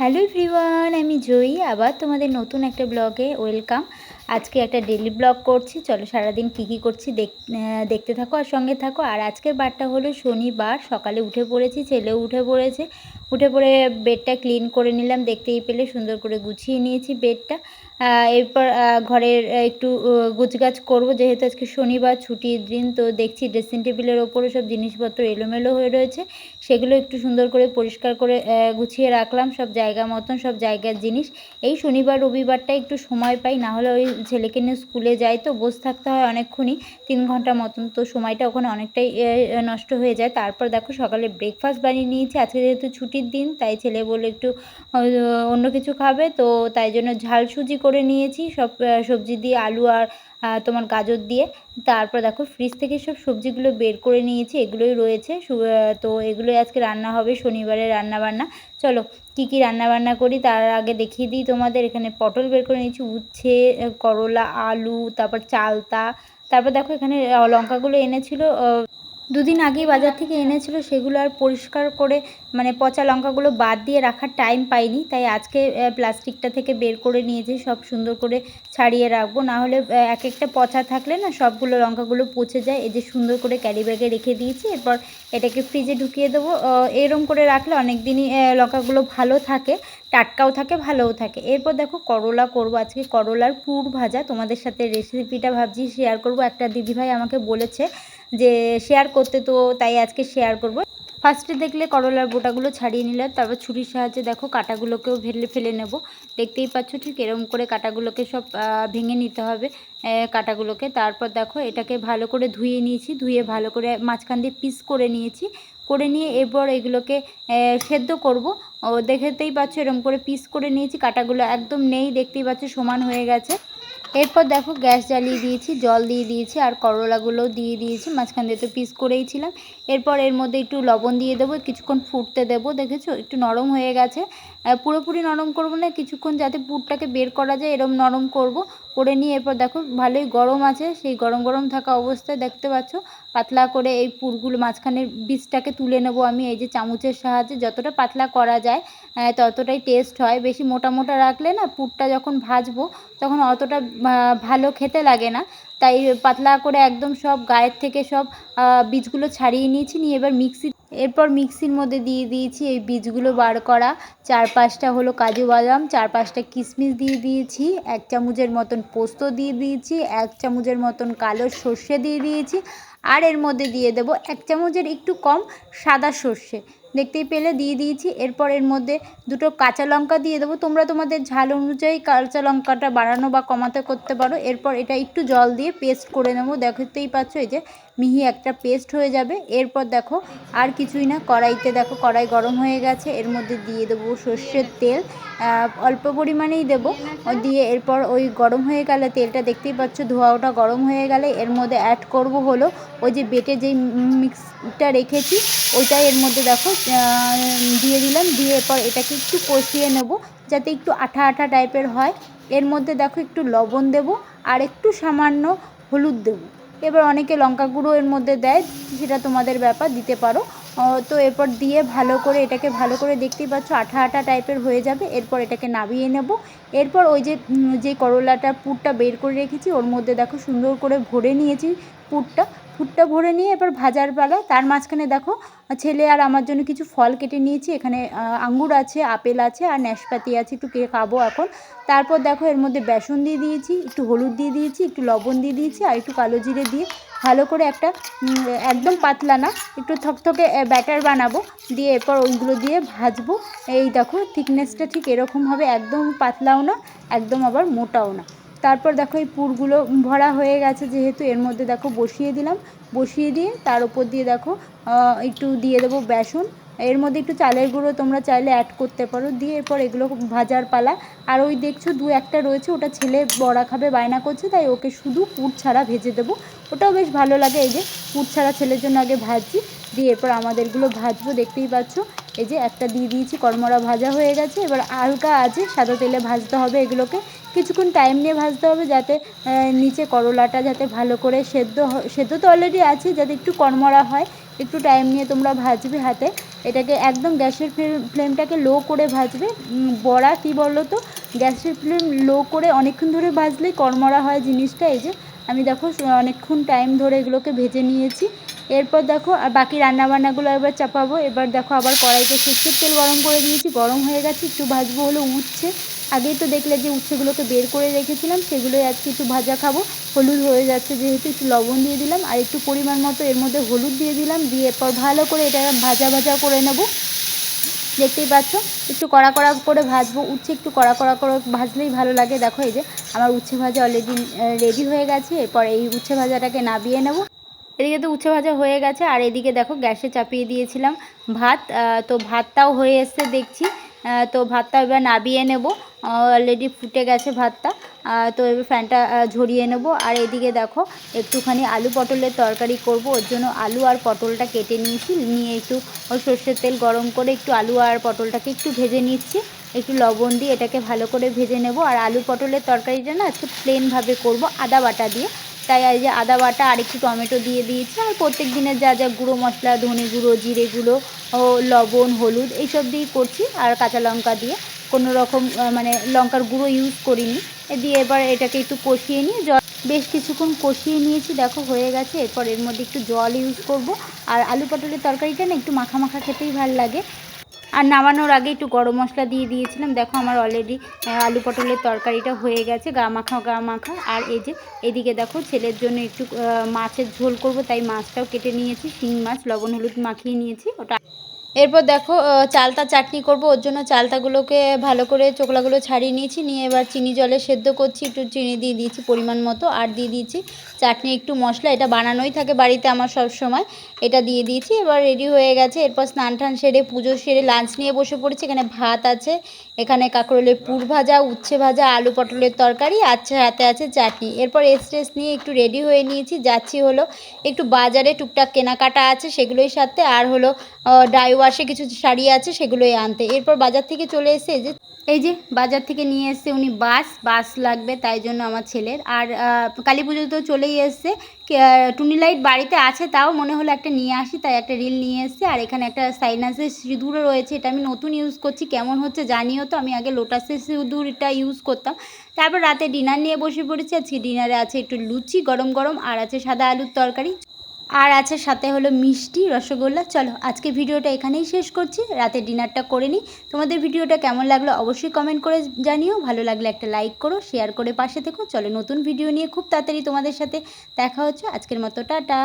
Hello everyone, আমি জয়ী, আবার তোমাদের নতুন একটা ব্লগে ওয়েলকাম। আজকে একটা ডেলি ব্লগ করছি, চলো সারাদিন কী কী করছি দেখ দেখতে থাকো আর সঙ্গে থাকো। আর আজকের বারটা হলো শনিবার, সকালে উঠে পড়েছি, ছেলেও উঠে পড়েছে। উঠে পড়ে বেডটা ক্লিন করে নিলাম, দেখতেই পেলে সুন্দর করে গুছিয়ে নিয়েছি বেডটা। এরপর ঘরের একটু গুছগাছ করব। যেহেতু আজকে শনিবার, ছুটির দিন, তো দেখছি ড্রেসিং টেবিলের ওপরে সব জিনিসপত্র এলোমেলো হয়ে রয়েছে। সেগুলো একটু সুন্দর করে পরিষ্কার করে গুছিয়ে রাখলাম। সব জায়গা মতন, সব জায়গার জিনিস। এই শনিবার, রবিবারটা একটু সময় পাই, না হলে ওই ছেলেকে নিয়ে স্কুলে যাই তো, বসে থাকতে হয় অনেকক্ষণই, তিন ঘণ্টা মতন। তো সময়টা ওখানে অনেকটাই নষ্ট হয়ে যায়। তারপর দেখো, সকালে ব্রেকফাস্ট বানিয়ে নিয়েছি। আজকে যেহেতু ছুটির দিন, তাই ছেলে বলে একটু অন্য কিছু খাবে। তো তাই জন্য ঝাল সুজি করে নিয়েছি সব সবজি দিয়ে আলু আর তোমার গাজর দিয়ে। তারপর দেখো ফ্রিজ থেকে সব সবজিগুলো বের করে নিয়েছি, এগুলোই রয়েছে। তো এগুলোই আজকে রান্না হবে শনিবারে রান্না বান্না চলো, কি কি রান্না বান্না করি তার আগে দেখিয়ে দিই তোমাদের। এখানে পটল বের করে নিয়েছি, উচ্ছে, করলা, আলু, তারপর চালতা। তারপর দেখো এখানে লঙ্কাগুলো এনেছিল দুদিন আগেই বাজার থেকে এনেছিল, সেগুলো আর পরিষ্কার করে মানে পচা লঙ্কাগুলো বাদ দিয়ে রাখার টাইম পাইনি। তাই আজকে প্লাস্টিকটা থেকে বের করে নিয়েছি, সব সুন্দর করে ছাড়িয়ে রাখব। না হলে এক একটা পচা থাকলে না সবগুলো লঙ্কাগুলো পচে যায়। এই যে সুন্দর করে ক্যারি ব্যাগে রেখে দিয়েছি, এরপর এটাকে ফ্রিজে ঢুকিয়ে দেবো। এরম করে রাখলে অনেক দিনই লঙ্কাগুলো ভালো থাকে, টাটকাও থাকে, ভালোও থাকে। এরপর দেখো করলা করব। আজকে করলার পুর ভাজা। তোমাদের সাথে রেসিপিটা ভাবছি শেয়ার করব। একটা দিদিভাই আমাকে বলেছে যে শেয়ার করতে তো তাই আজকে শেয়ার করব। ফার্স্টে দেখলে করলার বোটাগুলো ছাড়িয়ে নিলাম, তারপর ছুরির সাহায্যে দেখো কাটাগুলোকেও ভেলে ফেলে নেব। দেখতেই পাচ্ছ ঠিক এরকম করে কাটাগুলোকে সব ভেঙে নিতে হবে কাটাগুলোকে। তারপর দেখো এটাকে ভালো করে ধুয়ে নিয়েছি, ধুয়ে ভালো করে মাঝখান দিয়ে পিস করে নিয়েছি। করে নিয়ে এরপর এগুলোকে সেদ্ধ করব। ও, দেখতেই পাচ্ছ এরকম করে পিস করে নিয়েছি, কাটাগুলো একদম নেই, দেখতেই পাচ্ছ সমান হয়ে গেছে। এরপর দেখো গ্যাস জ্বালিয়ে দিয়েছি, জল দিয়ে দিয়েছি আর করলাগুলো দিয়ে দিয়েছি, মাঝখান দিয়ে তো পিস করেই ছিলাম। এরপর এর মধ্যে একটু লবণ দিয়ে দেবো, কিছুক্ষণ ফুটতে দেবো, দেখেছ? একটু নরম হয়ে গেছে। পুরোপুরি নরম করব না, কিছুক্ষণ যাতে পুরটাকে বের করা যায়, এরম নরম করব। করে নিয়ে এরপর দেখো, ভালোই গরম আছে, সেই গরম গরম থাকা অবস্থায় দেখতে পাচ্ছ পাতলা করে এই পুরগুলো মাঝখানের বীজটাকে তুলে নেব আমি, এই যে চামচের সাহায্যে যতটা পাতলা করা যায় ততটাই টেস্ট হয়। বেশি মোটা মোটা রাখলে না পুরটা যখন ভাজবো তখন অতটা ভালো খেতে লাগে না। তাই পাতলা করে একদম সব গায়ের থেকে সব বীজগুলো ছাড়িয়ে নিয়েছি, নিয়ে এবার মিক্সি, এরপর মিক্সির মধ্যে দিয়ে দিয়েছি এই বীজগুলো বার করা। চার পাঁচটা হলো কাজু বাদাম চার পাঁচটা কিশমিশ দিয়ে দিয়েছি, এক চামচের মতন পোস্ত দিয়ে দিয়েছি, এক চামচের মতন কালো সর্ষে দিয়ে দিয়েছি আর এর মধ্যে দিয়ে দেব এক চামচের একটু কম সাদা সর্ষে। দেখতেই পেলে, দিয়ে দিয়েছি। এরপর এর মধ্যে দুটো কাঁচা লঙ্কা দিয়ে দেবো। তোমরা তোমাদের ঝাল অনুযায়ী কাঁচা লঙ্কাটা বাড়ানো বা কমাতে করতে পারো। এরপর এটা একটু জল দিয়ে পেস্ট করে নেব। দেখতেই পাচ্ছ এই যে মিহি একটা পেস্ট হয়ে যাবে। এরপর দেখো আর কিছুই না, কড়াইতে দেখো কড়াই গরম হয়ে গেছে। এর মধ্যে দিয়ে দেবো সর্ষের তেল। অল্প পরিমাণেই দেবো। দিয়ে এরপর ওই গরম হয়ে গেলে তেলটা দেখতেই পাচ্ছ ধোয়া ওটা গরম হয়ে গেলে এর মধ্যে অ্যাড করব হলো ওই যে বেটে যেই মিক্সটা রেখেছি, ওইটাই এর মধ্যে দেখো দিয়ে দিলাম। দিয়ে এরপর এটাকে একটু কষিয়ে নেব যাতে একটু আঠা আঠা টাইপের হয়। এর মধ্যে দেখো একটু লবণ দেব আর একটু সামান্য হলুদ দেবো। এবার অনেকে লঙ্কা গুঁড়ো এর মধ্যে দেয়, সেটা তোমাদের ব্যাপার, দিতে পারো। তো এরপর দিয়ে ভালো করে এটাকে ভালো করে দেখতেই পাচ্ছ, আঠা আঠা টাইপের হয়ে যাবে। এরপর এটাকে নামিয়ে নেব। এরপর ওই যে যে করলাটা পুরটা বের করে রেখেছি, ওর মধ্যে দেখো সুন্দর করে ভরে নিয়েছি পুরটা। পুরটা ভরে নিয়ে এবার ভাজার পালা, তার মাঝখানে দেখো, ছেলে আর আমার জন্য কিছু ফল কেটে নিয়েছি, এখানে আঙ্গুর আছে, আপেল আছে আর নাশপাতি আছে, একটু কে খাব এখন। তারপর দেখো এর মধ্যে বেসন দিয়ে দিয়েছি, একটু হলুদ দিয়ে দিয়েছি, একটু লবণ দিয়ে দিয়েছি আর একটু কালো জিরে দিয়ে ভালো করে একটা একদম পাতলা না, একটু থকথকে ব্যাটার বানাবো, দিয়ে এরপর ওইগুলো দিয়ে ভাজবো। এই দেখো থিকনেসটা ঠিক এরকম হবে, একদম পাতলাও না, একদম আবার মোটাও না। তারপর দেখো এই পুরগুলো ভরা হয়ে গেছে যেহেতু, এর মধ্যে দেখো বসিয়ে দিলাম। বসিয়ে দিয়ে তার উপর দিয়ে দেখো একটু দিয়ে দেবো বেসন। এর মধ্যে একটু চালের গুঁড়ো তোমরা চাইলে অ্যাড করতে পারো। দিয়ে এরপর এগুলো ভাজার পালা। আর ওই দেখছ দু একটা রয়েছে, ওটা ছেলে বড়া খাবে, বায়না করছে, তাই ওকে শুধু পুর ছাড়া ভেজে দেবো। ওটাও বেশ ভালো লাগে, এই যে পুর ছাড়া ছেলের জন্য আগে ভাজছি। দিয়ে এরপর আমাদেরগুলো ভাজবো, দেখতেই পাচ্ছ। এই যে একটা দিয়ে দিয়েছি কর্মরা ভাজা হয়ে গেছে। এবার হালকা আছে, সাদা তেলে ভাজতে হবে এগুলোকে। কিছুক্ষণ টাইম নিয়ে ভাজতে হবে যাতে নিচে করলাটা যাতে ভালো করে সেদ্ধ সেদ্ধ তো অলরেডি আছে, যাতে একটু কর্মরা হয়, একটু টাইম নিয়ে তোমরা ভাজবে হাতে। এটাকে একদম গ্যাসের ফ্লেম, ফ্লেমটাকে লো করে ভাজবে। বড়া কী বলো তো? গ্যাসের ফ্লেম লো করে অনেকক্ষণ ধরে ভাজলেই কড়মড়া হয় জিনিসটা। এই যে, আমি দেখো, অনেকক্ষণ টাইম ধরে এগুলোকে ভেজে নিয়েছি। এরপর দেখো, আর বাকি রান্নাবান্নাগুলো এবার চাপাবো। এবার দেখো আবার কড়াইতে সর্ষের তেল গরম করে দিয়েছি গরম হয়ে গেছে, একটু ভাজবো হলো উচ্ছে। আগেই তো দেখলে যে উচ্ছেগুলোকে বের করে রেখেছিলাম, সেগুলোই আজকে একটু ভাজা খাব। হলুদ হয়ে যাচ্ছে যেহেতু, একটু লবণ দিয়ে দিলাম, আর একটু পরিমাণ মতো এর মধ্যে হলুদ দিয়ে দিলাম। দিয়ে এরপর ভালো করে এটা ভাজা ভাজা করে নেব। দেখতেই পাচ্ছ, একটু কড়া কড়া করে ভাজবো। উচ্ছে একটু কড়া কড়া করে ভাজলেই ভালো লাগে। দেখো এই যে, আমার উচ্ছে ভাজা অলরেডি রেডি হয়ে গেছে। এরপর এই উচ্ছে ভাজাটাকে নাবিয়ে নেব। এদিকে তো উচ্ছে ভাজা হয়ে গেছে, আর এদিকে দেখো গ্যাসে চাপিয়ে দিয়েছিলাম ভাত তো ভাতটাও হয়ে এসছে দেখছি তো ভাতটা এবার নাবিয়ে নেব অলরেডি ফুটে গেছে ভাতটা তো এবার ফ্যানটা ঝরিয়ে নেব, আর এদিকে দেখো একটুখানি আলু পটলের তরকারি করব, ওর জন্য আলু আর পটলটা কেটে নিয়েছি, নিয়ে একটু সর্ষের তেল গরম করে একটু আলু আর পটলটাকে একটু ভেজে নিচ্ছি, একটু লবণ দিয়ে এটাকে ভালো করে ভেজে নেব, আর আলু পটলের তরকারিটা না আজকে প্লেনভাবে করব, আদা বাটা দিয়ে তাই এই যে আদা বাটা আর একটু টমেটো দিয়ে দিয়েছি আর প্রত্যেক দিনের যা যা গুঁড়ো মশলা, ধনে গুঁড়ো, জিরে গুঁড়ো, ও লবণ, হলুদ এইসব দিয়েই করছি আর কাঁচা লঙ্কা দিয়ে। কোনো রকম মানে লঙ্কার গুঁড়ো ইউজ করিনি। দিয়ে এবার এটাকে একটু কষিয়ে নিয়ে জল বেশ কিছুক্ষণ কষিয়ে নিয়েছি, দেখো হয়ে গেছে। এরপর এর মধ্যে একটু জল ইউজ করব। আর আলু পটলের তরকারিটা না একটু মাখা মাখা খেতেই ভালো লাগে। আর নামানোর আগে একটু গরম মশলা দিয়ে দিয়েছিলাম। দেখো আমার অলরেডি আলু পটলের তরকারিটা হয়ে গেছে, গা মাখা গা মাখা। আর এই যে, এদিকে দেখো ছেলের জন্য একটু মাছের ঝোল করব, তাই মাছটাও কেটে নিয়েছি, শিং মাছ, লবণ, হলুদ মাখিয়ে নিয়েছি, ওটা। এরপর দেখো চালতা চাটনি করব, ওর জন্য চালতাগুলোকে ভালো করে চোকলাগুলো ছাড়িয়ে নিয়েছি, নিয়ে এবার চিনি জলে সেদ্ধ করছি, একটু চিনি দিয়ে দিয়েছি পরিমাণ মতো, আর দিয়ে দিয়েছি চাটনি, একটু মশলা, এটা বানানোই থাকে বাড়িতে আমার সব সময় এটা দিয়ে দিয়েছি, এবার রেডি হয়ে গেছে। এরপর স্নান টান সেরে, পুজো সেরে লাঞ্চ নিয়ে বসে পড়েছি। এখানে ভাত আছে, এখানে কাঁকরোলের পুর ভাজা, উচ্ছে ভাজা, আলু পটলের তরকারি আচ্ছা হাতে আছে চাটনি। এরপর এস টেস নিয়ে একটু রেডি হয়ে নিয়েছি। যাচ্ছি হলো একটু বাজারে, টুকটাক কেনাকাটা আছে সেগুলোই সাথে আর হলো ডাই ওয়াশে কিছু শাড়ি আছে সেগুলোই আনতে। এরপর বাজার থেকে চলে এসে যে, এই যে বাজার থেকে নিয়ে এসছে উনি বাস বাস লাগবে তাই জন্য আমার ছেলের। আর কালী পুজো তো চলেই এসছে টুনি লাইট বাড়িতে আছে তাও মনে হলো একটা নিয়ে আসি, তাই একটা রিল নিয়ে এসছে। আর এখানে একটা সাইনাসের সিঁদুরও রয়েছে, এটা আমি নতুন ইউজ করছি, কেমন হচ্ছে জানিও তো, আমি আগে লোটাসের সিঁদুরটা ইউজ করতাম। তারপর রাতে ডিনার নিয়ে বসে পড়েছি, আজকে ডিনারে আছে একটু লুচি, গরম গরম, আর আছে সাদা আলুর তরকারি। আর আছে সাথে হলো মিষ্টি, রসগোল্লা। চলো, আজকে ভিডিওটা এখানেই শেষ করছি। রাতে ডিনারটা করে নিই। তোমাদের ভিডিওটা কেমন লাগল অবশ্যই কমেন্ট করে জানিও। ভালো লাগলে একটা লাইক করো শেয়ার করে পাশে থেকো। চলো, নতুন ভিডিও নিয়ে খুব তাড়াতাড়ি তোমাদের সাথে দেখা হচ্ছে। আজকের মতো, টাটা!